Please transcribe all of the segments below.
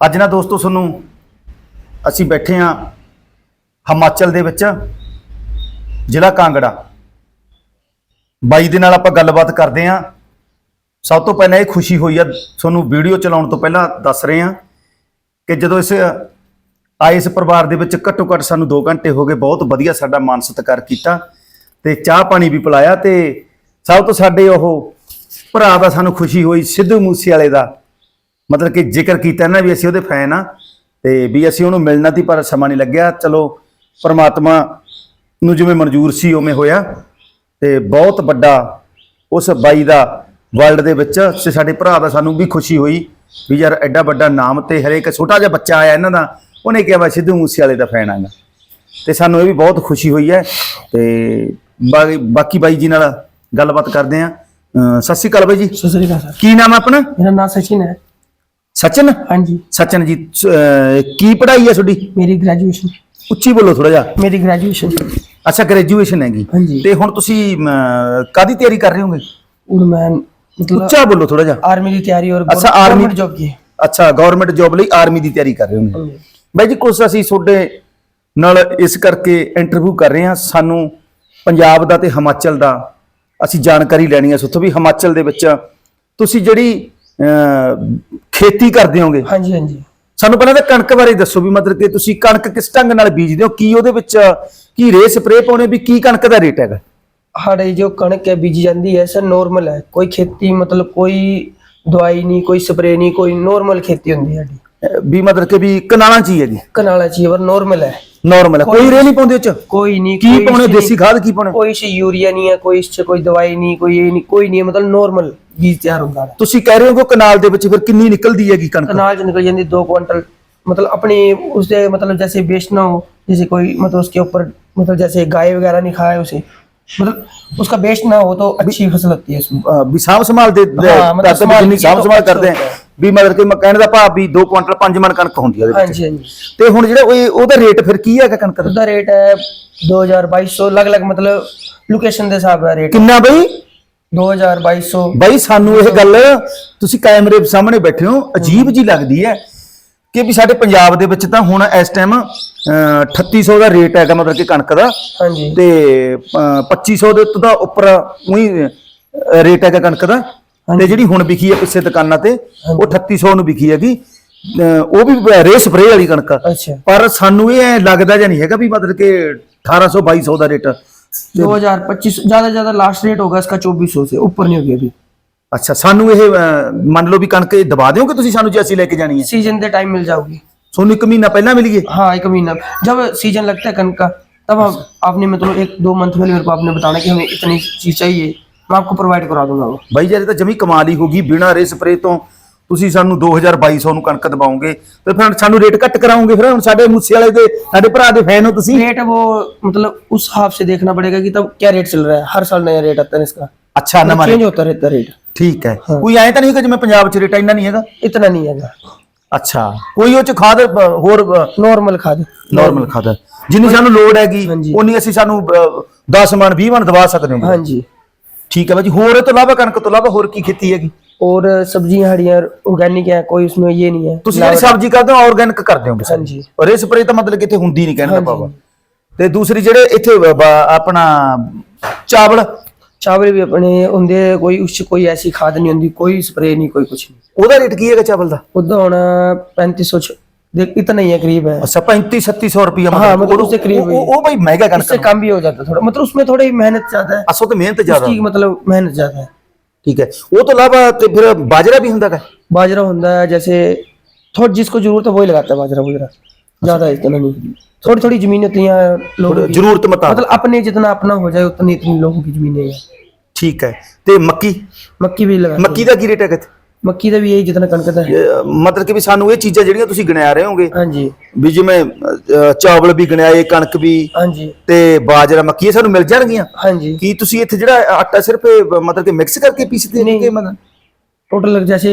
ਅੱਜ ਨਾ ਦੋਸਤੋ ਤੁਹਾਨੂੰ ਅਸੀਂ ਬੈਠੇ ਆ ਹਿਮਾਚਲ ਦੇ ਵਿੱਚ, ਜ਼ਿਲ੍ਹਾ ਕਾਂਗੜਾ। ਬਾਈ ਦੇ ਨਾਲ ਆਪਾਂ ਗੱਲਬਾਤ ਕਰਦੇ ਆ ਸਭ ਤੋਂ ਪਹਿਲਾਂ ਇਹ ਖੁਸ਼ੀ ਹੋਈ ਆ, ਤੁਹਾਨੂੰ ਵੀਡੀਓ ਚਲਾਉਣ ਤੋਂ ਪਹਿਲਾਂ ਦੱਸ ਰਹੇ ਆ ਕਿ ਜਦੋਂ ਇਸ, ਆਏ ਇਸ ਪਰਿਵਾਰ ਦੇ ਵਿੱਚ ਘੱਟੋ ਘੱਟ ਸਾਨੂੰ 2 ਘੰਟੇ ਹੋ ਗਏ, ਬਹੁਤ ਵਧੀਆ ਸਾਡਾ ਮਾਨ ਸਤਿਕਾਰ ਕੀਤਾ ਤੇ ਚਾਹ ਪਾਣੀ ਵੀ ਪਿਲਾਇਆ ਤੇ ਸਭ ਤੋਂ ਸਾਡੇ ਉਹ ਭਰਾ ਦਾ ਸਾਨੂੰ ਖੁਸ਼ੀ ਹੋਈ, ਸਿੱਧੂ ਮੂਸੇ ਵਾਲੇ ਦਾ। ਮਤਲਬ ਕਿ ਜ਼ਿਕਰ ਕੀਤਾ ਨਾ ਵੀ ਅਸੀਂ ਉਹਦੇ ਫੈਨ ਆ ਤੇ ਵੀ ਅਸੀਂ ਉਹਨੂੰ ਮਿਲਣਾ ਸੀ ਪਰ ਸਮਾਂ ਨਹੀਂ ਲੱਗਿਆ। ਚਲੋ ਪਰਮਾਤਮਾ ਨੂੰ ਜਿਵੇਂ ਮਨਜ਼ੂਰ ਸੀ ਉਵੇਂ ਹੋਇਆ। ਤੇ ਬਹੁਤ ਵੱਡਾ ਉਸ ਬਾਈ ਦਾ ਵਰਲਡ ਦੇ ਵਿੱਚ ਤੇ ਸਾਡੇ ਭਰਾ ਦਾ ਸਾਨੂੰ ਵੀ ਖੁਸ਼ੀ ਹੋਈ ਵੀ ਯਾਰ ਐਡਾ ਵੱਡਾ ਨਾਮ ਤੇ ਹਰੇਕ ਛੋਟਾ ਜਿਹਾ ਬੱਚਾ ਆਇਆ ਇਹਨਾਂ ਦਾ ਉਹਨੇ ਕਿਹਾ ਵਾ ਸਿੱਧੂ ਮੂਸੇ ਵਾਲੇ ਦਾ ਫੈਨ ਆਂਗਾ ਤੇ ਸਾਨੂੰ ਇਹ ਵੀ ਬਹੁਤ ਖੁਸ਼ੀ ਹੋਈ ਹੈ। ਤੇ ਬਾਕੀ ਬਾਈ ਜੀ ਨਾਲ ਗੱਲਬਾਤ ਕਰਦੇ ਆ ਸਤਿ ਸ਼੍ਰੀ ਅਕਾਲ ਬਾਈ ਜੀ। ਸਤਿ ਸ਼੍ਰੀ ਅਕਾਲ ਕੀ ਨਾਮ ਆਪਣਾ? ਮੇਰਾ ਨਾਮ ਸਚਿਨ ਹੈ। ਸਚਨ हाँ जी ਸਚਨ ਜੀ ਅਹ ਕੀ ਪੜ੍ਹਾਈ ਹੈ ਤੁਹਾਡੀ मेरी ग्रेजुएशन ਉੱਚੀ ਬੋਲੋ ਥੋੜਾ ਜਿਹਾ मेरी ग्रेजुएशन ਅੱਛਾ ਗ੍ਰੈਜੂਏਸ਼ਨ ਹੈਗੀ ਹਾਂਜੀ। ਤੇ ਹੁਣ ਤੁਸੀਂ ਅਮ, ਕਾਦੀ ਤਿਆਰੀ ਕਰ ਰਹੇ ਹੋਗੇ और मैं मतलब ਉੱਚਾ ਬੋਲੋ ਥੋੜਾ ਜਿਹਾ आर्मी की तैयारी और अच्छा, army- गवर्नमेंट जॉब की ਅੱਛਾ ਗਵਰਨਮੈਂਟ ਜੌਬ ਲਈ ਆਰਮੀ ਦੀ ਤਿਆਰੀ ਕਰ ਰਹੇ ਹੋਗੇ हाँ जी। ਬਾਈ ਜੀ ਕੁਛ ਅਸੀਂ ਤੁਹਾਡੇ ਨਾਲ ਇਸ ਕਰਕੇ ਇੰਟਰਵਿਊ ਕਰ ਰਹੇ ਹਾਂ ਸਾਨੂੰ ਪੰਜਾਬ ਦਾ ਤੇ ਹਿਮਾਚਲ ਦਾ ਅਸੀਂ ਜਾਣਕਾਰੀ ਲੈਣੀ ਹੈ ਸੁੱਥੋਂ ਵੀ ਹਿਮਾਚਲ ਦੇ ਵਿੱਚ ਤੁਸੀਂ ਜਿਹੜੀ ਅਹ, ਖੇਤੀ ਕਰਦੇ ਹੋਗੇ। ਹਾਂਜੀ ਹਾਂਜੀ। ਸਾਨੂੰ ਪਹਿਲਾਂ ਤਾਂ ਕਣਕ ਬਾਰੇ ਦੱਸੋ ਵੀ ਮਤਲਬ ਕਿ ਤੁਸੀਂ ਕਣਕ ਕਿਸ ਢੰਗ ਨਾਲ ਬੀਜਦੇ ਹੋ? ਕੀ ਉਹਦੇ ਵਿੱਚ ਕੀ ਰੇ ਸਪਰੇ ਪਾਉਣੇ ਵੀ ਕੀ ਕਣਕ ਦਾ ਰੇਟ ਹੈਗਾ? ਸਾਡੇ ਜੋ ਕਣਕ ਹੈ ਬੀਜੀ ਜਾਂਦੀ ਹੈ ਸਰ ਨੋਰਮਲ ਹੈ। ਕੋਈ ਖੇਤੀ ਮਤਲਬ ਕੋਈ ਦਵਾਈ ਨਹੀਂ ਕੋਈ ਸਪਰੇ ਨਹੀਂ ਕੋਈ ਨੋਰਮਲ ਖੇਤੀ ਹੁੰਦੀ ਹੈ ਸਾਡੀ। ਵੀ ਮਤਲਬ ਕਿ ਵੀ ਕਨਾਲਾਂ ਚ ਹੀ ਹੈਗੀ ਕਨਾਲਾ ਚੀਵਰ ਨੋਰਮਲ ਹੈ। ਨਾਰਮਲ ਹੈ ਕੋਈ ਰੇ ਨਹੀਂ ਪਾਉਂਦੇ ਉਹ ਚ कोई नहीं ਕੀ कोई ਪਾਉਣੇ इससे ਦੇਸੀ नहीं- ਖਾਦ ਕੀ ਪਾਉਣੇ कोई से यूरिया नहीं है कोई इससे कोई दवाई नहीं कोई ये नहीं कोई नहीं है मतलब नॉर्मल बीज तैयार होता है ਤੁਸੀਂ ਕਹਿ ਰਹੇ ਹੋ ਕਿ ਕਨਾਲ ਦੇ ਵਿੱਚ ਫਿਰ ਕਿੰਨੀ ਨਿਕਲਦੀ ਹੈਗੀ ਕਣਕ अनाज निकल जाती दो क्विंटल मतलब अपनी उससे मतलब जैसे बेचना हो जैसे कोई मतलब उसके ऊपर मतलब जैसे गाय वगैरह नहीं खाए उसे मतलब उसका बेचना हो तो अच्छी फसल होती है उसमें ਅਹ, ਵੀ ਸਾਂਭ ਸੰਭਾਲ ਦੇ ਦੇ- ਹਾਂ, ਮਤਲਬ ਕਰਦੇ ਵੀ ਸੰਭਾਲ ਜਿੰਨੀ ਵੀ ਮਤਲਬ ਕਿ ਮੈਂ ਕਹਿਣ ਦਾ ਭਾਵ ਵੀ 2 ਕੁਇੰਟਲ 5 ਮਣ ਕਣਕ ਹੁੰਦੀ ਆ ਉਹਦੇ ਵਿੱਚ। ਹਾਂਜੀ ਹਾਂਜੀ। ਤੇ ਹੁਣ ਜਿਹੜਾ ਉਹ ਉਹਦਾ ਰੇਟ ਫਿਰ ਕੀ ਹੈਗਾ ਕਣਕ ਦਾ? ਰੇਟ ਹੈ 2200 ਅਲੱਗ ਮਤਲਬ ਲੋਕੇਸ਼ਨ ਦੇ ਹਿਸਾਬ ਨਾਲ ਰੇਟ ਕਿੰਨਾ ਬਈ? 2200 ਬਈ ਸਾਨੂੰ ਇਹ ਗੱਲ ਤੁਸੀਂ ਕੈਮਰੇ ਸਾਹਮਣੇ ਬੈਠੇ ਹੋ ਅਜੀਬ ਜੀ ਲੱਗਦੀ ਹੈ ਕਿ ਵੀ ਸਾਡੇ ਪੰਜਾਬ ਦੇ ਵਿੱਚ ਤਾਂ ਹੁਣ ਇਸ ਟਾਈਮ 3800 ਦਾ ਰੇਟ ਹੈਗਾ ਮਤਲਬ ਕਿ ਕਣਕ ਦਾ। ਹਾਂਜੀ। ਤੇ 2500 ਦੇ ਉੱਤੇ ਦਾ ਉੱਪਰ ਉਹੀ ਰੇਟ ਹੈਗਾ ਕਣਕ ਦਾ। ਤੇ ਜਿਹੜੀ ਹੁਣ ਵਿਕੀ ਹੈ ਪਿੱਛੇ ਦੁਕਾਨਾਂ ਤੇ ਉਹ 3800 ਨੂੰ ਵਿਕੀ ਹੈਗੀ ਅਹ, ਉਹ ਵੀ ਰੇ ਸਪਰੇ ਵਾਲੀ ਕਣਕ ਆ। अच्छा ਪਰ ਸਾਨੂੰ ਇਹ ਐਂ ਲੱਗਦਾ ਜਾਂ ਨਹੀਂ ਹੈਗਾ ਵੀ ਮਤਲਬ ਕਿ 1800 2200 ਦਾ ਰੇਟ दो हजार पच्चीस ज्यादा से ज्यादा लास्ट रेट होगा इसका चौबीस सौ से ऊपर नहीं होगी अभी ਅੱਛਾ ਸਾਨੂੰ ਇਹ ਅਹ, ਮੰਨ ਲਓ ਵੀ ਕਣਕ ਇਹ ਦਬਾ ਦਿਓਗੇ ਤੁਸੀਂ ਸਾਨੂੰ ਜੇ ਅਸੀਂ ਲੈ ਕੇ ਜਾਣੀ ਹੈ सीजन के टाइम मिल जाओगी ਤੁਹਾਨੂੰ ਇੱਕ ਮਹੀਨਾ ਪਹਿਲਾਂ ਮਿਲੀਏ हाँ एक महीना जब सीजन लगता है कणक का तब हम आपने मतलब एक दो मंथ पहले मेरे को आपने बताना कि हमें इतनी चीज चाहिए मैं आपको प्रोवाइड करा दूंगा वो ਬਾਈ ਜੀ ਇਹ ਤਾਂ ਜਮੀ ਕਮਾਲ ਹੀ ਹੋ ਗਈ ਬਿਨਾਂ ਰੇ ਸਪਰੇ ਤੋਂ ਤੁਸੀਂ ਸਾਨੂੰ 2200 ਨੂੰ ਕਣਕ ਦਬਾਓਗੇ ਤੇ ਫਿਰ ਸਾਨੂੰ ਰੇਟ ਘੱਟ ਕਰਾਓਗੇ ਫਿਰ ਹੁਣ ਸਾਡੇ ਮੂਸੇ ਵਾਲੇ ਦੇ ਸਾਡੇ ਭਰਾ ਦੇ ਫੈਨ ਹੋ ਤੁਸੀਂ रेट वो मतलब उस हिसाब से देखना पड़ेगा कि तब क्या रेट चल रहा है हर साल नया रेट आता है इसका ਅੱਛਾ ਨਵਾਂ चेंज rate, होता रहता है रेट ਠੀਕ ਹੈ ਕੋਈ ਐਂ ਤਾਂ ਨਹੀਂ ਕਿ ਜਿਵੇਂ ਪੰਜਾਬ 'ਚ ਰੇਟ ਇੰਨਾ ਨਹੀਂ ਹੈਗਾ इतना नहीं है ਅੱਛਾ ਕੋਈ ਉਹ 'ਚ ਖਾਦ ਅ, ਹੋਰ नॉर्मल खाद ਨਾਰਮਲ ਖਾਦ ਹੈ। ਜਿੰਨੀ ਸਾਨੂੰ ਲੋੜ ਹੈਗੀ ਹਾਂਜੀ। ਉਨੀ ਅਸੀਂ ਸਾਨੂੰ 10 ਮਣ 20 ਮਣ ਦਵਾ ਸਕਦੇ ਹਾਂ हाँ जी ਠੀਕ ਹੈ ਬਾਈ ਜੀ ਹੋਰ ਇਹ ਤੋਂ ਇਲਾਵਾ ਕਣਕ ਤੋਂ ਇਲਾਵਾ ਹੋਰ ਕੀ ਖੇਤੀ ਹੈਗੀ और सब्जियां हरियां ऑर्गेनिक है कोई उसमें ये नहीं है ਤੁਸੀਂ ਜਿਹੜੀ ਸਬਜ਼ੀ ਕਰਦੇ ਹੋ ਆਰਗੈਨਿਕ ਕਰਦੇ ਹੋ ਹਾਂਜੀ। ਔਰ ਇਹ ਸਪਰੇ ਤਾਂ ਮਤਲਬ ਕਿ ਇੱਥੇ ਹੁੰਦੀ ਨਹੀਂ ਕਹਿਣ ਦਾ ਹਾਂਜੀ। ਭਾਵ ਤੇ ਦੂਸਰੀ ਜਿਹੜੇ ਇੱਥੇ ਬ- ਬ- ਆਪਣਾ ਚਾਵਲ चावल भी अपने होंगे कोई उससे कोई ऐसी खाद नहीं होती कोई स्प्रे नहीं कोई कुछ नहीं ਉਹਦਾ ਰੇਟ ਕੀ ਹੈਗਾ ਚਾਵਲ ਦਾ उदा होना पैंतीस सौ देख इतना ही है करीब है ਅੱਛਾ 35 3700 ਰੁਪਏ हाँ, मतलब उससे करीब ਉਹ ਉਹ ਭਾਈ ਮਹਿੰਗਾ इससे ਕਣਕ कम भी हो जाता है थोड़ा मतलब उसमें थोड़ी मेहनत ज्यादा है ਅਸਲ ਤੇ ਮਿਹਨਤ ਜ਼ਿਆਦਾ उसकी मतलब मेहनत ज्यादा है ਠੀਕ ਹੈ ਉਹ ਤੋਂ ਇਲਾਵਾ ਤੇ ਫਿਰ ਬਾਜਰਾ ਵੀ ਹੁੰਦਾ ਹੈ बाजरा होता है जैसे थोड़ा जिसको जरूरत है वही लगाता है बाजरा वगैरह ज्यादा इतना नहीं थोड़ी थोड़ी जमीन होती हैं लोगों की ਜ਼ਰੂਰਤ ਮੁਤਾਬਕ मतलब अपने जितना अपना हो जाए उतनी इतनी लोगों की जमीनें हैं ਠੀਕ ਹੈ ਤੇ ਮੱਕੀ मक्की भी लगा ਮੱਕੀ ਦਾ ਕੀ ਰੇਟ ਹੈਗਾ ਇੱਥੇ? मक्की का भी यही जितना कणक का है ਇਹ, ਮਤਲਬ ਕਿ ਵੀ ਸਾਨੂੰ ਇਹ ਚੀਜ਼ਾਂ ਜਿਹੜੀਆਂ ਤੁਸੀਂ ਗਿਣਿਆ ਰਹੇ ਹੋਗੇ हाँ जी ਵੀ ਜਿਵੇਂ ਅ, ਚਾਵਲ ਵੀ ਗਿਣਿਆਏ ਕਣਕ ਵੀ हाँ जी ਤੇ ਬਾਜਰਾ ਮੱਕੀ ਇਹ ਸਾਨੂੰ ਮਿਲ ਜਾਣਗੀਆਂ हाँ जी ਕੀ ਤੁਸੀਂ ਇੱਥੇ ਜਿਹੜਾ ਆਟਾ ਸਿਰਫ ਇਹ ਮਤਲਬ ਕਿ ਮਿਕਸ ਕਰਕੇ ਪੀਸਦੇ ਨੇ ਕਿ ਮਤਲਬ टोटल जैसे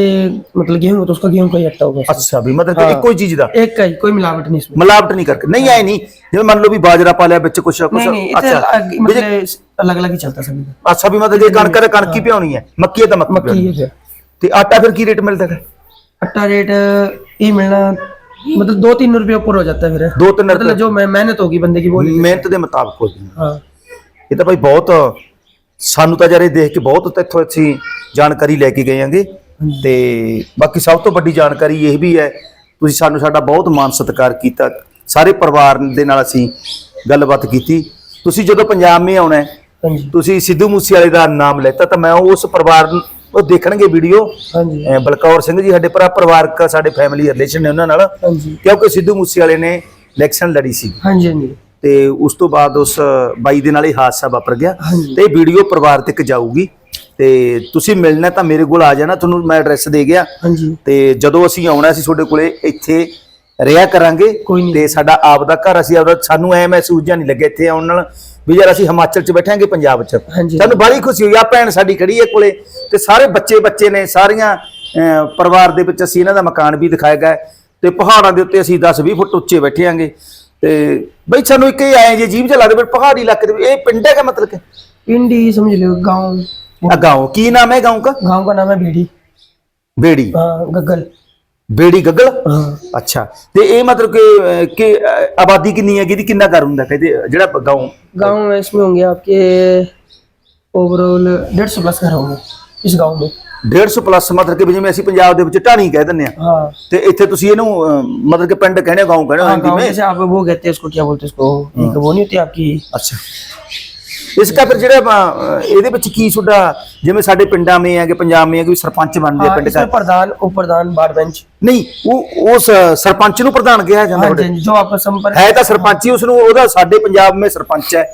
मतलब गेहूं हो तो उसका गेहूं का ही आटा होगा उसमें। ਅੱਛਾ ਵੀ ਮਤਲਬ ਕਿ ਇੱਕੋ ਹੀ ਚੀਜ਼ ਦਾ एक का ही कोई मिलावट नहीं इसमें ਮਿਲਾਵਟ ਨਹੀਂ ਕਰਕੇ ਨਹੀਂ ਆਏ ਨਹੀਂ ਜਿਵੇਂ ਮੰਨ ਲਓ ਵੀ ਬਾਜਰਾ ਪਾ ਲਿਆ ਵਿੱਚ ਕੁਛ ਕੁਛ नहीं नहीं इतने ਅੱਛਾ अलग- मतलब अलग अलग ही चलता है सभी का ਅੱਛਾ ਵੀ ਮਤਲਬ ਜੇ ਕਣਕ ਹੈ ਕਣਕ ਹੀ ਪਿਆਉਣੀ ਹੈ ਮੱਕੀ ਹੈ ਤਾਂ ਮੱਕੀ मक्की ਪਿਆਉਣੀ ये है ਤੇ ਆਟਾ ਫਿਰ ਕੀ ਰੇਟ ਮਿਲਦਾ ਹੈ आटा रेट ये मिलना मतलब दो तीन रुपये ऊपर हो जाता है फिर ਦੋ ਤਿੰਨ मतलब ਰੁਪਏ जो मैं मेहनत होगी बंदे की वो ले लेते ਮਿਹਨਤ ਦੇ ਮੁਤਾਬਕ ਹੋ ਜਾਂਦੇ हैं। हाँ ਇਹ ਤਾਂ ਭਾਈ ਬਹੁਤ ਸਾਨੂੰ ਤਾਂ ਜਰੇ ਦੇਖ ਕੇ ਬਹੁਤ ਇੱਥੋਂ ਅਸੀਂ ਜਾਣਕਾਰੀ ਲੈ ਕੇ ਗਏ ਆਂਗੇ ਤੇ ਬਾਕੀ ਸਭ ਤੋਂ ਵੱਡੀ ਜਾਣਕਾਰੀ ਇਹ ਵੀ ਹੈ ਤੁਸੀਂ ਸਾਨੂੰ ਸਾਡਾ ਬਹੁਤ ਮਾਣ ਸਤਿਕਾਰ ਕੀਤਾ ਸਾਰੇ ਪਰਿਵਾਰ ਦੇ ਨਾਲ ਅਸੀਂ ਗੱਲਬਾਤ ਕੀਤੀ ਤੁਸੀਂ ਜਦੋਂ ਪੰਜਾਬ ਮੇ ਆਉਣਾ ਹੈ, हाँ जी ਤੁਸੀਂ ਸਿੱਧੂ ਮੂਸੇਵਾਲੇ ਦਾ ਨਾਮ ਲੈਤਾ ਤਾਂ ਮੈਂ ਉਸ ਪਰਿਵਾਰ ਨੂੰ ਉਹ ਦੇਖਣਗੇ ਵੀਡੀਓ। ਹਾਂਜੀ। ਬਲਕੌਰ ਸਿੰਘ ਜੀ ਸਾਡੇ ਭਰਾ ਪਰਿਵਾਰਕ ਸਾਡੇ ਫੈਮਿਲੀ ਰਿਲੇਸ਼ਨ ਨੇ ਉਹਨਾਂ ਨਾਲ। ਹਾਂਜੀ। ਕਿਉਂਕਿ ਸਿੱਧੂ ਮੂਸੇ ਵਾਲੇ ਨੇ ਇਲੈਕਸ਼ਨ ਲੜੀ ਸੀ। ਹਾਂਜੀ ਹਾਂਜੀ। ਤੇ ਉਸ ਤੋਂ ਬਾਅਦ ਉਸ ਬਾਈ ਦੇ ਨਾਲ ਇਹ ਹਾਦਸਾ ਵਾਪਰ ਗਿਆ। ਤੇ ਇਹ ਵੀਡੀਓ ਪਰਿਵਾਰ ਤੱਕ ਜਾਊਗੀ। ਤੇ ਤੁਸੀਂ ਮਿਲਣਾ ਤਾਂ ਮੇਰੇ ਕੋਲ ਆ ਜਾਣਾ ਤੁਹਾਨੂੰ ਮੈਂ ਐਡਰੈਸ ਦੇ ਗਿਆ। ਹਾਂਜੀ। ਤੇ ਜਦੋਂ ਅਸੀਂ ਆਉਣਾ ਸੀ ਤੁਹਾਡੇ ਕੋਲੇ ਇੱਥੇ ਰਿਹਾ ਕਰਾਂਗੇ। ਤੇ ਸਾਡਾ ਆਪ ਦਾ ਘਰ ਅਸੀਂ ਆਪਦਾ ਸਾਨੂੰ ਐ ਮਹਿਸੂਸ ਜਾਂ ਨਹੀਂ ਲੱਗਿਆ ਇੱਥੇ ਆਉਣ ਨਾਲ। ਵੀ ਯਾਰ ਅਸੀਂ ਹਿਮਾਚਲ 'ਚ ਬੈਠਾਂਗੇ ਪੰਜਾਬ 'ਚ। ਸਾਨੂੰ ਬੜੀ ਖੁਸ਼ੀ ਹੋਈ ਆ ਭੈਣ ਸਾਡੀ ਖੜੀ ਹੈ ਕੋਲੇ ਤੇ ਸਾਰੇ ਬੱਚੇ ਬੱਚੇ ਨੇ ਸਾਰੀਆਂ ਪਰਿਵਾਰ ਦੇ ਵਿੱਚ ਅਸੀਂ ਇਹਨਾਂ ਦਾ ਮਕਾਨ ਵੀ ਦਿਖਾਇਆ ਗਿਆ ਤੇ ਪਹਾੜਾਂ ਦੇ ਉੱਤੇ ਅਸੀਂ 10 20 ਫੁੱਟ ਉੱਚੇ ਬੈਠੇ ਆਂਗੇ ਤੇ ਬਈ ਸਾਨੂੰ ਇੱਕ ਹੀ ਆਏ ਜੇ ਜੀਵ ਚ ਲੱਗਦੇ ਪਰ ਪਹਾੜੀ ਇਲਾਕੇ ਦੇ ਇਹ ਪਿੰਡ ਹੈਗਾ ਮਤਲਬ ਕਿ? ਪਿੰਡੀ ਸਮਝ ਲਿਓ گاؤں ਆ گاؤں ਕੀ ਨਾਮ ਹੈ ਗਾਉਂ ਦਾ? ਗਾਉਂ ਦਾ ਨਾਮ ਹੈ ਬੇੜੀ। ਬੇੜੀ। ਹਾਂ ਗੱਗਲ। ਬੇੜੀ ਗੱਗਲ हाँ ਅੱਛਾ ਤੇ ਇਹ ਮਤਲਬ ਕਿ ਅਹ, ਕਿ ਅਹ, ਆਬਾਦੀ ਕਿੰਨੀ ਹੈਗੀ ਦੀ ਕਿੰਨਾ ਘਰ ਹੁੰਦਾ ਕਹਿੰਦੇ ਜਿਹੜਾ گاؤں गांव में इसमें होंगे आपके ओवरऑल डेढ़ सौ प्लस घर होंगे इस गांव में 150 ਪਲੱਸ ਮਤਲਬ ਕਿ ਜਿਵੇਂ ਅਸੀਂ ਪੰਜਾਬ ਦੇ ਵਿੱਚ ਢਾਣੀ ਕਹਿ ਦਿੰਦੇ ਆ हाँ ਤੇ ਇੱਥੇ ਤੁਸੀਂ ਇਹਨੂੰ ਅਹ, ਮਤਲਬ ਕਿ ਪਿੰਡ ਕਹਿੰਦੇ گاؤں ਕਹਿੰਦੇ ਹੋ हाँ हिंदी गांव में जैसे आप वो कहते हैं उसको क्या बोलते हैं उसको एक वो नहीं होती आपकी ਅੱਛਾ ਇਸ ਕਾ ਫਿਰ ਜਿਹੜਾ ਅਹ, ਇਹਦੇ ਵਿੱਚ ਕੀ ਤੁਹਾਡਾ ਜਿਵੇਂ ਸਾਡੇ ਪਿੰਡਾਂ ਮੇ ਹੈਗੇ ਪੰਜਾਬ ਮੇ ਹੈਗੇ ਵੀ ਸਰਪੰਚ ਬਣਦੇ ਆ हाँ, ਪਿੰਡ इसमें ਦਾ प्रधान उपप्रधान बार बेंच ਨਹੀਂ ਉਹ ਉਸ ਸਰਪੰਚ ਨੂੰ ਪ੍ਰਧਾਨ ਕਿਹਾ ਜਾਂਦਾ हाँ ਤੁਹਾਡੇ जी, जो आपका संपर्क ਹੈ ਤਾਂ ਸਰਪੰਚ ਹੀ ਉਸ ਨੂੰ ਉਹਦਾ ਸਾਡੇ ਪੰਜਾਬ ਮੇ ਸਰਪੰਚ ਹੈ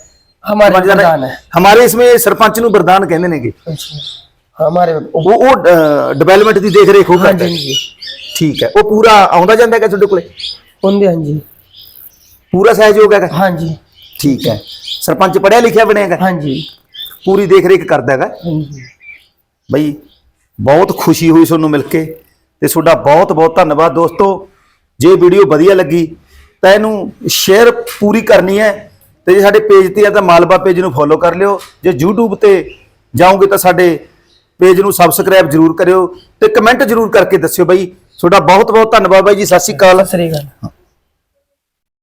हमारे समझ रहे हैं? प्रधान है हमारे इसमें ਸਰਪੰਚ ਨੂੰ ਪ੍ਰਧਾਨ ਕਹਿੰਦੇ ਨੇਗੇ अच्छा हमारे ਉਹ ਉਹ ਡਿਵੈਲਪਮੈਂਟ ਦੀ ਦੇਖ ਰੇਖ ਉਹ हाँ ਕਰਦਾ जी ਹੈ। हाँ जी ਠੀਕ ਹੈ ਉਹ ਪੂਰਾ ਆਉਂਦਾ ਜਾਂਦਾ ਹੈਗਾ ਤੁਹਾਡੇ ਕੋਲੇ कौन हाँ जी ਪੂਰਾ ਸਹਿਯੋਗ ਹੈਗਾ हाँ जी ਠੀਕ ਹੈ। ਸਰਪੰਚ ਪੜਿਆ ਲਿਖਿਆ ਬਣਿਆਗਾ ਹਾਂਜੀ। ਪੂਰੀ ਦੇਖ ਰੇਖ ਕਰਦਾ ਹੈਗਾ। ਹਾਂਜੀ। ਬਈ ਬਹੁਤ ਖੁਸ਼ੀ ਹੋਈ ਤੁਹਾਨੂੰ ਮਿਲ ਕੇ ਤੇ ਤੁਹਾਡਾ ਬਹੁਤ ਬਹੁਤ ਧੰਨਵਾਦ ਦੋਸਤੋ। ਜੇ ਵੀਡੀਓ ਵਧੀਆ ਲੱਗੀ ਤਾਂ ਇਹਨੂੰ ਸ਼ੇਅਰ ਪੂਰੀ ਕਰਨੀ ਹੈ ਤੇ ਜੇ ਸਾਡੇ ਪੇਜ ਤੇ ਆ ਤਾਂ ਮਾਲਵਾ ਪੇਜ ਨੂੰ ਫੋਲੋ ਕਰ ਲਿਓ। ਜੇ YouTube ਤੇ ਜਾਓਗੇ ਤਾਂ ਸਾਡੇ ਪੇਜ ਨੂੰ ਸਬਸਕ੍ਰਾਈਬ ਜਰੂਰ ਕਰਿਓ ਤੇ ਕਮੈਂਟ ਜਰੂਰ ਕਰਕੇ ਦੱਸਿਓ ਬਾਈ। ਤੁਹਾਡਾ ਬਹੁਤ ਬਹੁਤ ਧੰਨਵਾਦ ਬਾਈ ਜੀ ਸਤਿ ਸ਼੍ਰੀ ਅਕਾਲ। ਸਤਿ ਸ਼੍ਰੀ ਅਕਾਲ।